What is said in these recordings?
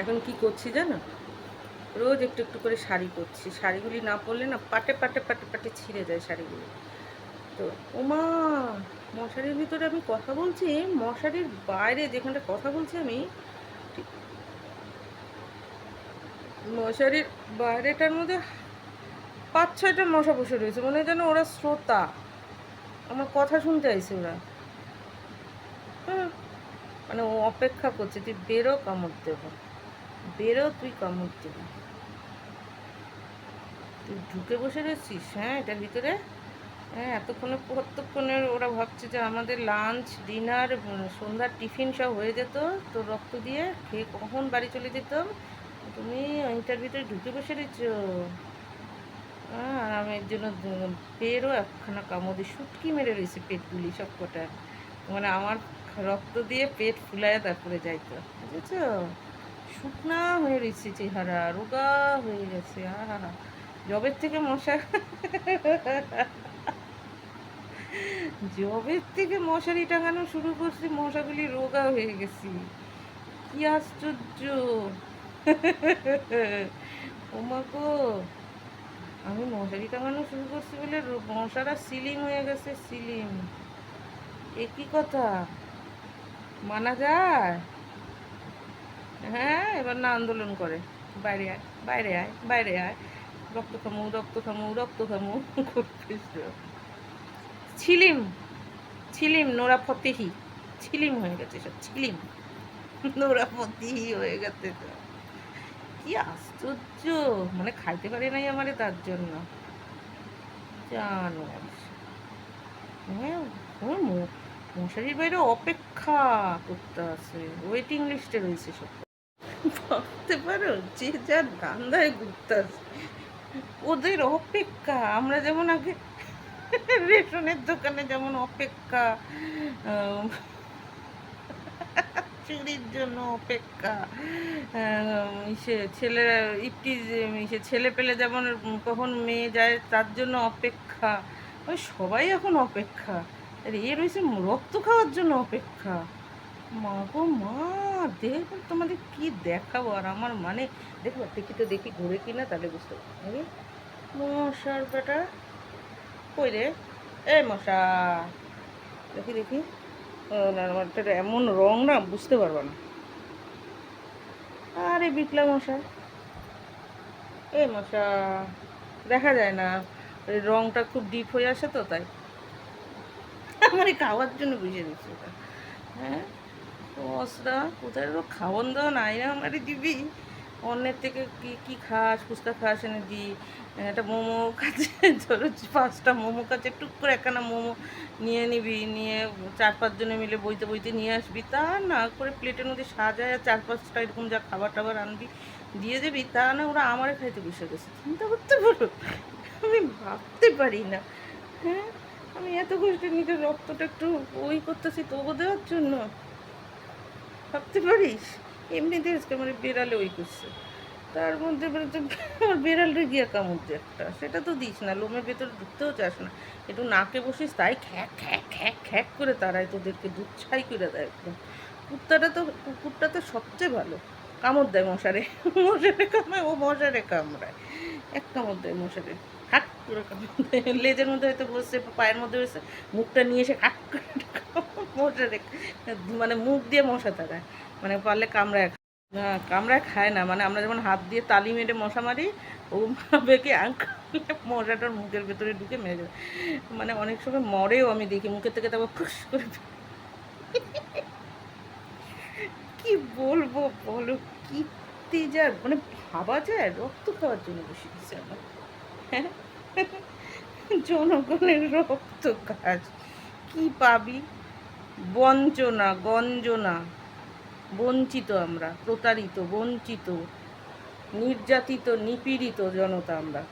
এখন কি করছি জানো? রোজ একটু একটু করে শাড়ি পরছি। শাড়িগুলি না পরলে না পাটে পাটে পাটে পাটে ছিঁড়ে যায় শাড়িগুলি। তো ওমা মশারির ভিতরে আমি কথা বলছি? মশারির বাইরে যেখানটা কথা বলছি আমি মশারির বাইরেটার মধ্যে পাঁচ ছয়টা মশা বসে রয়েছে। মনে যেন ওরা শ্রোতা। আমার কথা শুনতে আইছে ওরা। হ্যাঁ, মানে ও অপেক্ষা করছে তুই বেরো কামড় দেব। বেরো, তুই কামড় দেবি। তুই ঢুকে বসে রয়েছিস? হ্যাঁ এটার ভিতরে? হ্যাঁ এতক্ষণে কতক্ষণে ওরা ভাবছে যে আমাদের লাঞ্চ ডিনার সন্ধ্যার টিফিন সব হয়ে যেত। তো রক্ত দিয়ে খেয়ে কখন বাড়ি চলে যেতাম? তুমি ওইটার ভিতরে ঢুকে বসে রয়েছ? আর আমি এর জন্য পেটও একখানা কামড়ে শুটকি মেরে রয়েছে পেটগুলি সব কটা মানে আমার রক্ত দিয়ে পেট ফুলায় তারপরে যাইতো। বুঝেছ? শুকনা হয়ে রয়েছে চেহারা, রোগা হয়ে গেছে, আহা জবের থেকে মশা জবের থেকে মশারি টাঙানো শুরু করছি, মশাগুলি রোগা হয়ে গেছি। কি আশ্চর্য! ওমা গো! আমি মশারি টাঙানো শুরু করছি বলে মশারা সিলিং হয়ে গেছে সিলিং এ কি কথা? মানা যায়? হ্যাঁ এবার না আন্দোলন করে। বাইরে আয় বাইরে আয় বাইরে আয়। রক্ত খামু রক্ত খামু রক্ত খামু করতেছ ছিলিম ছিলিম, নোরা ফতেহি। ছিলিম হয়ে গেছে সব, ছিলিম। নোরা ফতেহি হয়ে গেছে কি আশ্চর্য! মানে খাইতে পারে নাই আমারে তার জন্য। জানো হ্যাঁ ওর মশারির বাইরে অপেক্ষা করতে আছে। ওয়েটিং লিস্টে রয়েছে সব। ভাবতে পারো, যে যার ধান্দায় ঘুরতে ওদের অপেক্ষা, আমরা যেমন আগে রেশনের দোকানে যেমন অপেক্ষা চুরির জন্য অপেক্ষা ইসে ছেলেরা ইপটি ইসে ছেলে পেলে যেমন কখন মেয়ে যায়, তার জন্য অপেক্ষা। ওই সবাই এখন অপেক্ষা। আর, এ রয়েছে রক্ত খাওয়ার জন্য অপেক্ষা। মা গো মা, দেখো তোমাদের কি দেখাবো আর আমার মানে দেখো দেখি তো দেখি ঘুরে কিনা তাহলে বুঝতে পারবে। মশার বেটা, কই রে? এ মশা, দেখি দেখি। এমন রং না, বুঝতে পারব না। আরে বিকলা মশা। এ মশা, দেখা যায় না, ওই রংটা খুব ডিপ হয়ে আসে তো তাই। আমার খাওয়ার জন্য বুঝে দিচ্ছি ওটা। হ্যাঁ? অসরা কোথায় তো খাওয়ান দাওয়া নাই না আমারে দিবি? অন্যের থেকে কি কি খাস, ফুচকা খাস এনে দি। একটা মোমো কাছে ধরো পাঁচটা মোমো কাছে টুক করে একখানা মোমো নিয়ে নিবি, নিয়ে চার পাঁচজনে মিলে বইতে বইতে নিয়ে আসবি। তা না করে প্লেটের মধ্যে সাজায় আর চার পাঁচটা এরকম যা খাবার টাবার আনবি, দিয়ে দেবি, তা না ওরা আমারে খাইতে বসে গেছে। চিন্তা করতে পারো? আমি ভাবতে পারি না। হ্যাঁ? আমি এত কষ্টে নিজের রক্তটা একটু ওই করতেছি তবু দেওয়ার জন্য। ভাবতে পারিস? এমনিতে আজকে আমার বেড়ালে ওই করছে। তার মধ্যে তো আমার বেড়ালটা গিয়ে কামড় দে একটা। সেটা তো দিস না, লোমের ভেতরে ঢুকতেও চাস না। একটু নাকে বসিস, তাই খ্যাক খ্যাক খ্যাক খ্যাক করে তারাই তোদেরকে দুধ ছাই করে দেয় একদম। কুত্তাটা তো, কুকুরটা তো সবচেয়ে ভালো। কামড় দেয় মশারে মশারে কামড়ায়, ও মশারে কামড়ায়। এক কামড় দেয় মশারে হাক করে কামড় দেয়। লেজের মধ্যে হয়তো বসছে, পায়ের মধ্যে বসে মুখটা নিয়ে এসে হাক করে মশারে মানে মুখ দিয়ে মশা তাড়ায়। মানে পারলে কামড়ায় কামড়ায় খায় না। মানে আমরা যেমন হাত দিয়ে তালি মেরে মশা মারি, ও ভাবে কি মশাটার মুখের ভেতরে ঢুকে মেরে যাবে মানে অনেক সময় মরেও আমি দেখি, মুখের থেকে তারপর ফুস করে কি বলব বলো? কি তেজার মানে ভাবা যায়, রক্ত খাওয়ার জন্য বসে দিচ্ছে আমার হ্যাঁ? জনগণের রক্ত কাজ কি পাবি? বঞ্চনা, গঞ্জনা, বঞ্চিত আমরা, প্রতারিত, বঞ্চিত, নির্যাতিত, নিপীড়িত জনতা আমরা।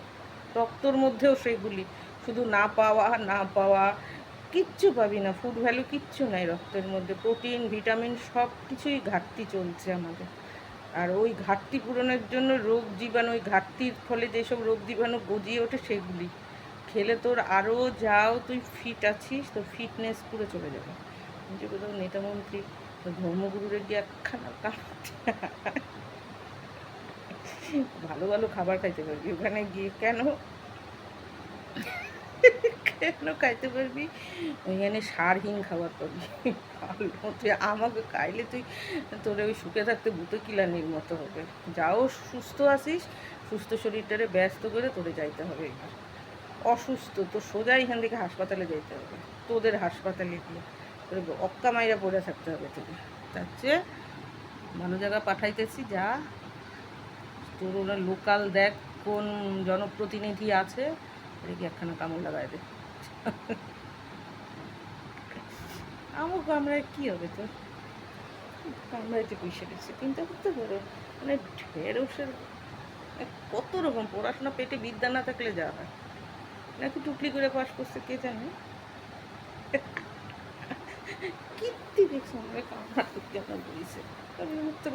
রক্তর মধ্যেও সেগুলি, শুধু না পাওয়া না পাওয়া, কিচ্ছু পাবি না ফুড ভ্যালু কিচ্ছু নাই রক্তের মধ্যে প্রোটিন ভিটামিন সব কিছুই ঘাটতি চলছে আমাদের। আর ওই ঘাটতি পূরণের জন্য রোগ জীবাণু, ওই ঘাটতির ফলে যেসব রোগ জীবাণু গজিয়ে ওঠে সেগুলি, খেলে তোর আরও যাও, তুই ফিট আছিস তোর ফিটনেস পুরো চলে যাবে। যে কোথাও নেতামন্ত্রী ধর্মগুরুরে গিয়ে একখানা কামড় ভালো ভালো খাবার খাইতে পারবি। ওখানে গিয়ে কেন? কেন খাইতে পারবি? ওইখানে সারহীন খাবার পাবি। তুই আমাকে খাইলে তুই, তোর ওই সুখে থাকতে ভূতো কিলানির মতো হবে। যাও, সুস্থ আছিস সুস্থ শরীরটারে ব্যস্ত করে তোরে যাইতে হবে এবার। অসুস্থ তো সোজা এখান থেকে হাসপাতালে যাইতে হবে। তোদের হাসপাতালে গিয়ে। অক্কা মাইরা পড়ে থাকতে হবে তোকে। তার চেয়ে ভালো জায়গা পাঠাইতেছি, যা। তোর ওরা লোকাল দেখ, কোন জনপ্রতিনিধি আছে রেখে একখানা কামড় লাগাই দে। আমও কামড়ায় কী হবে তোর? কামড়াইতে পয়সা দিচ্ছে, চিন্তা করতে পারো। মানে ঢেঁড়সের কত রকম, পড়াশোনা পেটে বিদ্যা না থাকলে যা হয়। নাকি টুকলি করে পাশ করছে, কে জানে? কীর্তি দেখছ আমরা কামড়া করতে আমরা বলিছে। আমি উঠতে